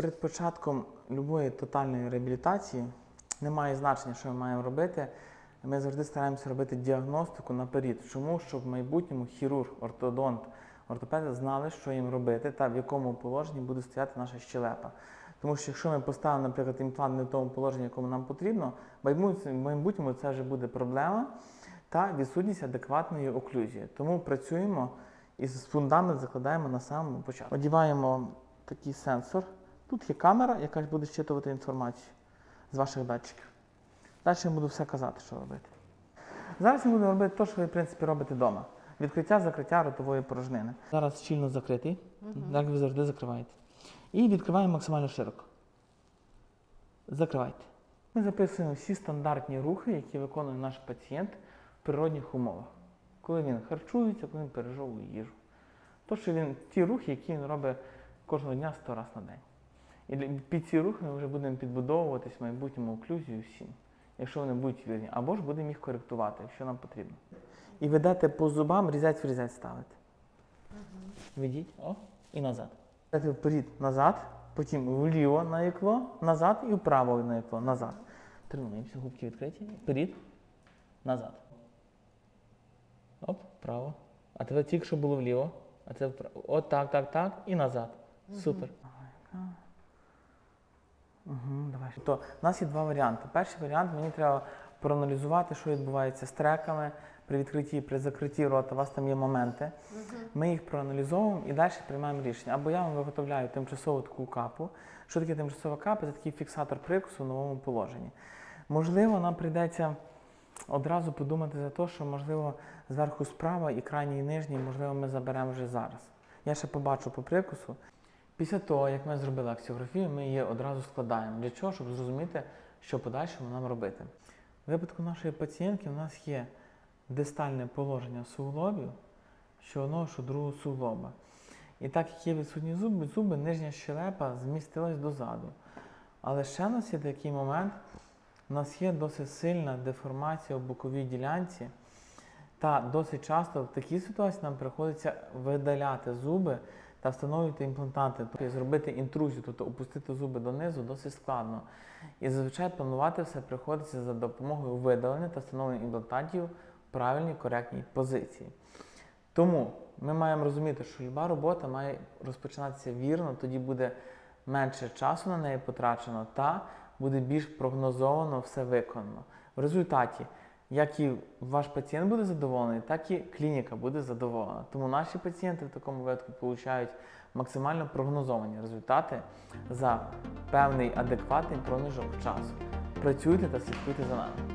Перед початком будь-якої тотальної реабілітації немає значення, що ми маємо робити. Ми завжди стараємося робити діагностику наперед. Чому? Щоб в майбутньому хірург, ортодонт, ортопеди знали, що їм робити та в якому положенні буде стояти наша щелепа. Тому що якщо ми поставимо, наприклад, імплант не в тому положенні, якому нам потрібно, в майбутньому це вже буде проблема та відсутність адекватної оклюзії. Тому працюємо і з фундамент закладаємо на самому початку. Одіваємо такий сенсор. Тут є камера, яка буде щитувати інформацію з ваших датчиків. Далі я буду все казати, що робити. Зараз ми будемо робити те, що ви, в принципі, робите вдома. Відкриття, закриття ротової порожнини. Зараз щільно закритий, як ви завжди закриваєте. І відкриваємо максимально широко. Закривайте. Ми записуємо всі стандартні рухи, які виконує наш пацієнт в природних умовах. Коли він харчується, коли він пережовує їжу. То, що він, ті рухи, які він робить кожного дня 100 разів на день. І під ці рухи ми вже будемо підбудовуватись в майбутньому оклюзію всім, якщо вони будуть вірні. Або ж будемо їх коректувати, якщо нам потрібно. І ведете по зубам, різець в різець ставите. Ведіть, о, і назад. Ведете вперед, назад, потім вліво на ікло, назад і вправо на ікло, назад. Тренуємося, губки відкриті, вперед, назад. Оп, вправо. А тебе тільки що було вліво, а це вправо. От так, так, так і назад. Супер. Угу, давай. То у нас є два варіанти. Перший варіант мені треба проаналізувати, що відбувається з треками при відкритті при закритті рота. У вас там є моменти. Ми їх проаналізовуємо і далі приймаємо рішення. Або я вам виготовляю тимчасову таку капу. Що таке тимчасова капа? Це такий фіксатор прикусу в новому положенні. Можливо, нам прийдеться одразу подумати за те, що можливо зверху справа і крайній і нижній, можливо, ми заберемо вже зараз. Я ще побачу по прикусу. Після того, як ми зробили аксіографію, ми її одразу складаємо. Для чого? Щоб зрозуміти, що подальшому нам робити. В випадку нашої пацієнтки у нас є дистальне положення суглобів, що одного, що другого суглоба. І так як є відсутні зуби, зуби, нижня щелепа змістилась дозаду. Але ще у нас є такий момент, у нас є досить сильна деформація в боковій ділянці, та досить часто в такій ситуації нам приходиться видаляти зуби та встановлювати імплантанти, тобто зробити інтрузію, тобто опустити зуби донизу досить складно. І зазвичай планувати все приходиться за допомогою видалення та встановлення імплантантів в правильній коректній позиції. Тому ми маємо розуміти, що люба робота має розпочинатися вірно, тоді буде менше часу на неї потрачено та буде більш прогнозовано все виконано. В результаті, як і ваш пацієнт буде задоволений, так і клініка буде задоволена. Тому наші пацієнти в такому випадку отримують максимально прогнозовані результати за певний адекватний проміжок часу. Працюйте та слідкуйте за нами.